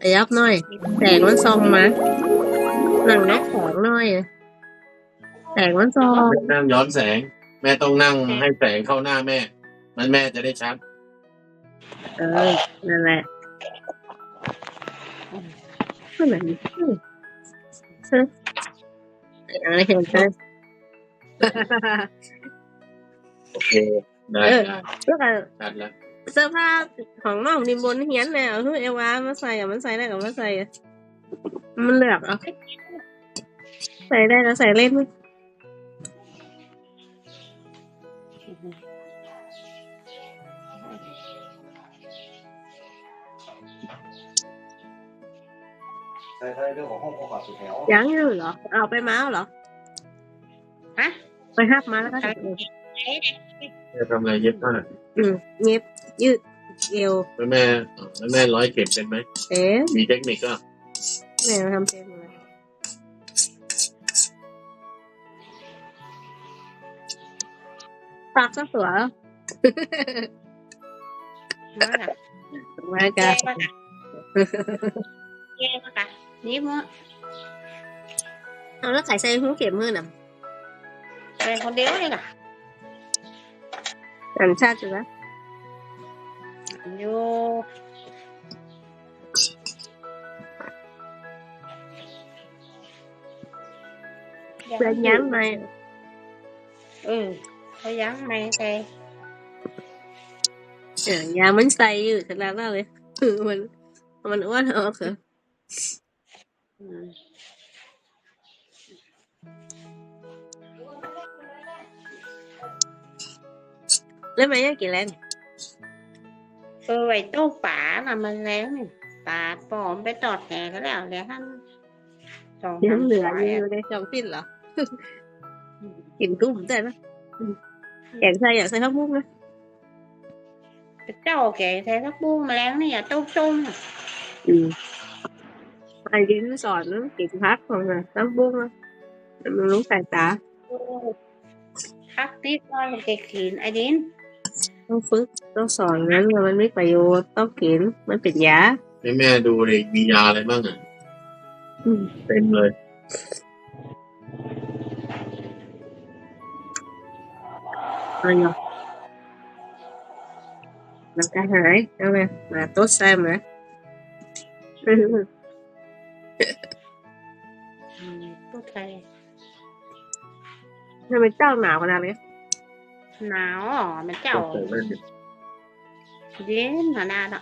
ขยับหน่อย แสงมันส่องมาหนังนักของหน่อย แสงมันส่อง นั่งย้อนแสง แม่ต้องนั่งให้แสงเข้าหน้าแม่ มันแม่จะได้ชัด เออ นั่นแหละเมื่อไหร่เฮ้ยอะไรเห็นไหมโอเค ได้เออได้แล้วก็ ชัดแล้ว เสื้อผ้าของน้องนิมบนเฮียนเนี่ยเอาเอวามาใส่อะมันใส่ได้กับมาใส่อะมันเลือกเอะใส่ได้แล้วใส่เล่นไหมใช่ใช่เรื่องของห้องความสุดแถวยังอยู่เหรอ เอาไปมาแล้วเหรอ ฮะ ไปหักมาแล้วก็ จะทำอะไรเย็บผ้าอืมเย็บยืดเอวแล้วแม่แล้วแม่ร้อยเข็มเป็นไหมเอ๊ะมีเทคนิคก็แม่ทำเป็นหมดเลยปากก็สวย nói là มาจ้ะ nghe quá cả nghe quá cả nhíp á เอาแล้วไข่ใส่หูเข็มมือน่ะ đây con đéo đây cả สัญชาติจุละ vô เป็นยั้งไหม ừ có dán mày thì เออยามันใส่อยู่ขนา ดนั้นเลยคือมันมันอ้วนเหรอคือ ừ. แล้วมันยังกี่แรง ừ vậy tốt bả là mình léo nè bả bỏ bé tọt nè cái nào để hắn còn ยัง hắn เหลือ khỏi อยู่ในช่องฟินเหรอกินกุ้งแต่นะแกงใส่อยากใส่ข้าวมุกนะ cái trâu kệ thế nó buông mà léo này là tốt chung อืมไอ้ดินสอนนะกินพักของนะต้องบุ้งนะมันรู้สายตา khắc tiếp thôi một cái kín ai đến ต้องฝึกต้องสอนนั้นว่ามันไม่ประโยชน์ต้องกินมันเป็นยาให้แม่ดูเลยมียาอะไรบ้างอะอืมเต็มเลยเอาเนาะมันก็หายเอาไงมาโต๊ะแซมนะ ừ, tốt thầy ทำไมเจ้าหนาวขนาดนี้ nào à, mà ใส่ cháu แว่นดิ đến mà đa đó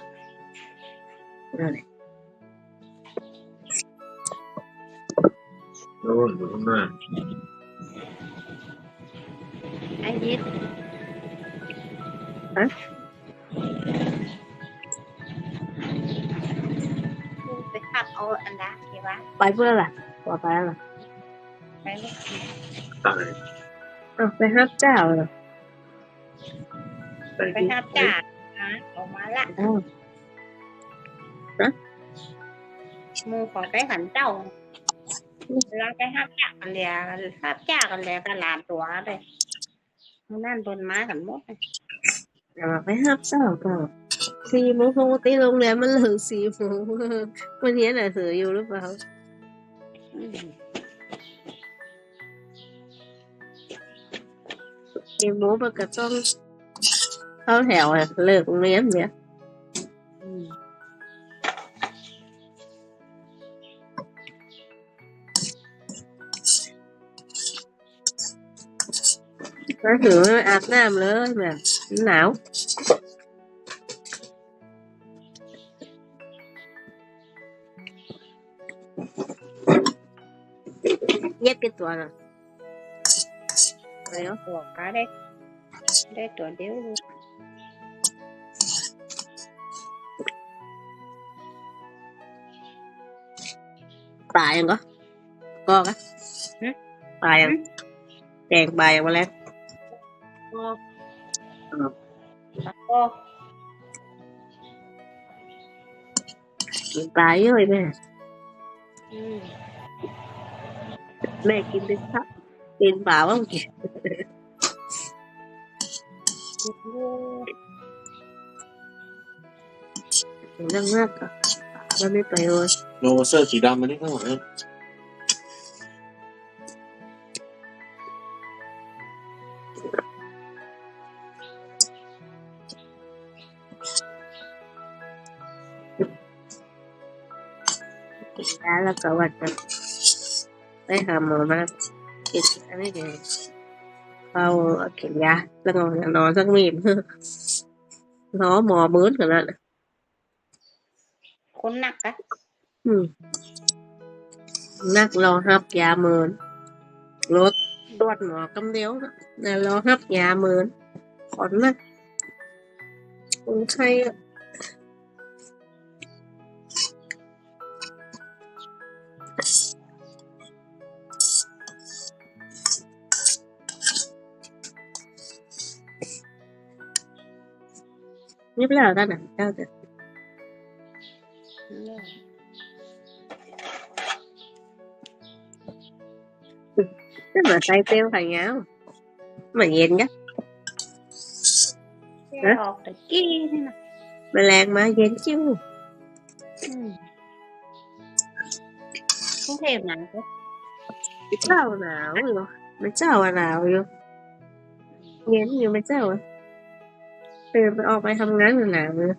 โน่นอยู่ข้างหน้า ai biết Hả? cái khắp ô anh đã thì bác ไปเพื่ออะไรบอกไปแล้วเหรอ cái lúc ตายเอาไปห้าเจ้าเหรอใส่ cái khắp trả á ở má lạ อ้าว mua có cái khẩn trâu là cái hấp chả còn lè hấp chả còn lè cái làm tủa đây nên tuần má khẩn mốt này เดี๋ยวไปห้าเจ้าก่อนสี่โมงปกติโรงแรมมันเลิกสี่โมงวันนี้หนังสืออยู่หรือเปล่า Ừ. สี่โมงมันก็ต้อง เข้าแถวอะเลิกโรงเรียนเนี่ย Ừ. มาถึงอาบน้ำเลยแบบหนาว เย็บกี่ตัวน่ะเดี๋ยว của cá đây đây tuổi điếu luôn ปลายังก็ก็กะหึปลายังหึแกงปลายังมาแล้ว cô Ừ. cô กินปลาเยอะเลยแม่ ừ. แม่กินได้ครับกินปลาบ้างกิน vô เรื่องมากอะมันไม่ประโยชน์ โนเซอร์สีดำมันนี่ข้างหลังนะกินยาแล้วก็วันจะไปหาหมอมากินอันนี้เดี๋ยวเอากินยาแล้วก็นอนสักมีด nó mò mướn rồi đó คนหนักอะ นักรอฮับยาเมินรถรวดหมอกำเดียวนะรอฮับยาเมินขอนนะคนไข้你เ知道在哪，不知道。Thế mà tay tiêu thằng nhau Mà nhìn đó Hả? Mà làng mà nhìn chứ. Không thèm nào chứ Sao nào rồi Mà sao nào rồi Nhìn nhiều mà sao rồi Từ mà ôm ai không ngắn nào nữa.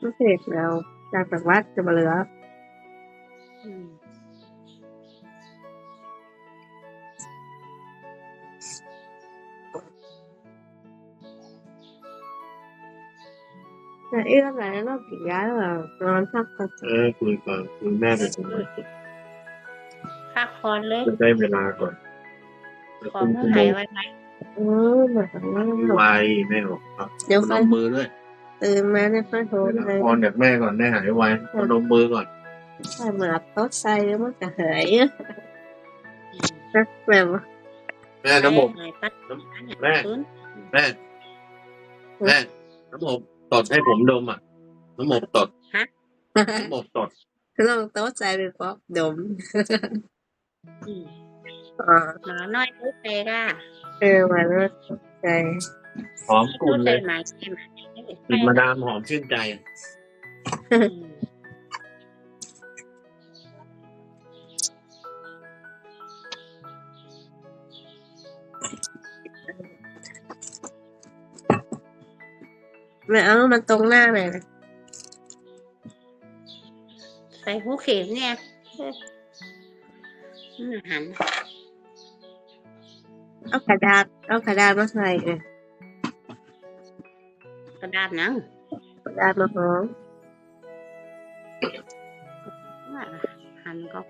Không thèm nào Đang tặng quát, cho mà lừa Là yêu là nó chỉ gái là Nó thắc thật เออคุยก่อนคุยแม่ไปถึงไหนพักผ่อนเลย จะได้เวลาก่อนขอมือหายไว้ไหม Ừ mà thằng nó ไวแม่บอกครับเดี๋ยวพค่อยนมมือด้วยตื่นมาเนี่ยค่อยโทรเวลาเลยพรจากแม่ก่อนแม่หายไวพนมมือก่อนค่อยมาโต๊ะใส่แล้วมันจะหายอืมนะแบบแม่น้ำหมกหายปัดแม่ฟื้นแม่ แม่น้ำหมก ตดให้ผมดมอะน้ำหมกตดน้ำหมกตดลองโต๊ะใส่ไปป๊อปดมอืมอ่าหมาน้อยตู้เตะก่ะเออมาแล้วใจหอมกลุ่ตู้นเตะเลยหมายใช่ไหมกลินมาดามหอมชื่นใจ มไม่เอามันตรงหน้าเลยนะใส่หูเข็มเนี่ยอืมหันเอากระดาษ เอากระดาษมาใส่เลยกระดาษหนังกระดาษมาห้องว่าหันก็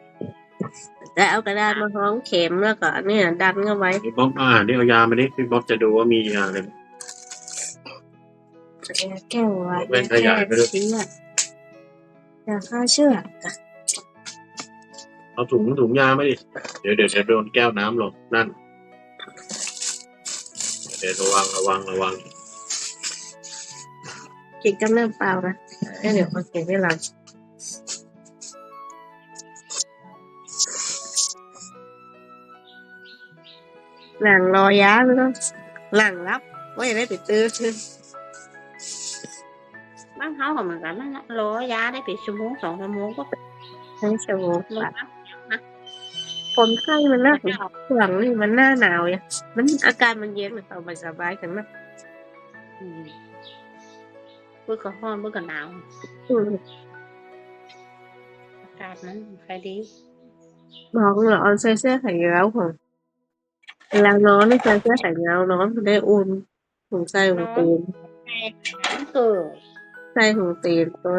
แต่เอากระดาษมาห้องเข็มแล้วก็เนี่ยดันเข้าไว้พี่บ๊อบอ่านี่เอายามาดิพี่บ๊อบจะดูว่ามียาอะไรไหม แก้วไว้เว้นขยายไปด้วเชือกยาฆ่าเชือกเอาถุงถุงยาไมาดิ เดี๋ยวเดี๋ยวจะโดนแก้วน้ำหลงนั่น เดี๋ยวระวังระวังระวังเกินกับน้ำเปล่านะเดี๋ยวมาเก็บไว้หลังหลังรอยาแล้วหลังรับว่าอย่าได้ไปตื้อ บ้านเขาก็เหมือนกันนั่นแหละรอยาได้ไปชั่วโมงสองชั่วโมงก็ทั้งชั่วโมงลงกว่ามาคนไข้มันน่าเจ้าหลังนี่มันหน้าหนาวเนี่ยมันอาการมันเย็นมันสบายสบายกันนะอืมเบื่อก็ร้อนเบื่อก็หนาวอืมอากาศมันใครดีบอกเหรอใส่เสื้อแขนยาวของเวลานอนไม่ใส่เสื้อแขนยาวนอนมันได้อุ่นหูใส่หูตีนมันเกิด ใส่หูตีนตัว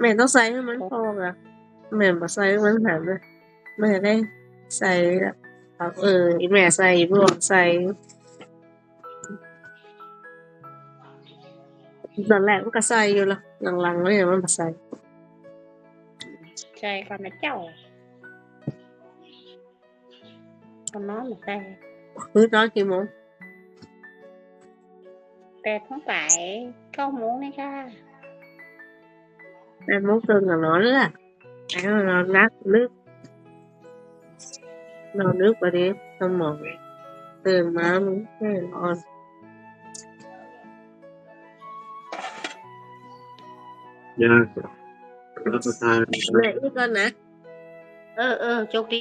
แม่ต้องใส่ให้มันพออะแม่มาใส่ให้มันหันเลยแม่ได้ใส่ละครับเอออีแม่ใส่พวกใส่ตอนแรกมันก็ใส่อยู่ละหลังๆแล้วเนี่ยมันมาใส่ใจกันนะเจ้าก็นอนหมดใจพื้นนอนกี่โมงแปดโมงไป เก้าโมงนี่ค่ะแปดโมงครึ่งก็นอนและแล้วนอนนักลึกนอนลึกไปดิสมองตื่นมามันไม่นอนยากรับประทานเหนื่อยอีกก่อนนะ เออเออโชคดี